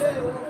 Yeah.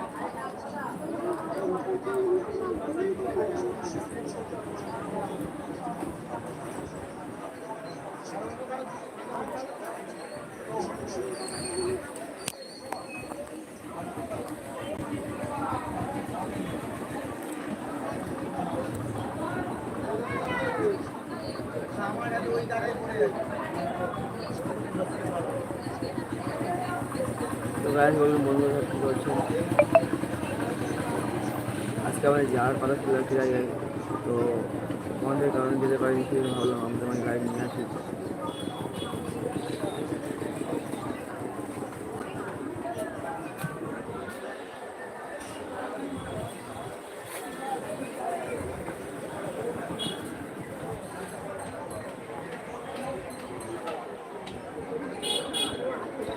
তো গাছ বলুন বন্ধুরা সব কী করছেন আজকে আমাদের যাওয়ার কথা ছিল একটি জায়গায় তো আমাদের কারণে যেতে পারিনি সেই জন্য ভাবলাম আমাদের মানে গাড়ি নিয়ে আসি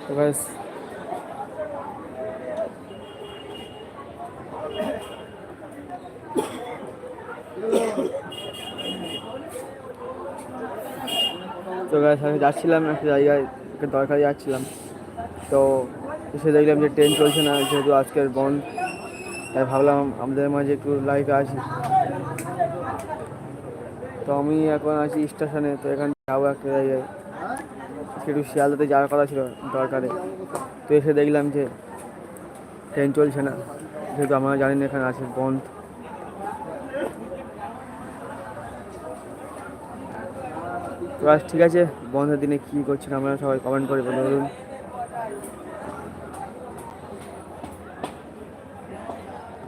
তো গাছ তো গাছ আমি যাচ্ছিলাম, একটা জায়গায়, একটা দরকারে যাচ্ছিলাম। তো এসে দেখলাম যে ট্রেন চলছে না, যেহেতু আজকের বন্ধ, তাই ভাবলাম আমাদের মাঝে একটু লাইভে আসি। তো আমি এখন আছি স্টেশনে তো এখানে যাব একটা জায়গায়। একটু শিয়ালদাতে যাওয়ার কথা ছিল দরকারে। তো এসে দেখলাম যে ট্রেন চলছে না। যেহেতু আমরা জানি না এখানে আছে বন্ধ। তো ঠিক আছে, বন্ধের দিনে কী করছেন আমরা সবাই কমেন্ট করে বলুন।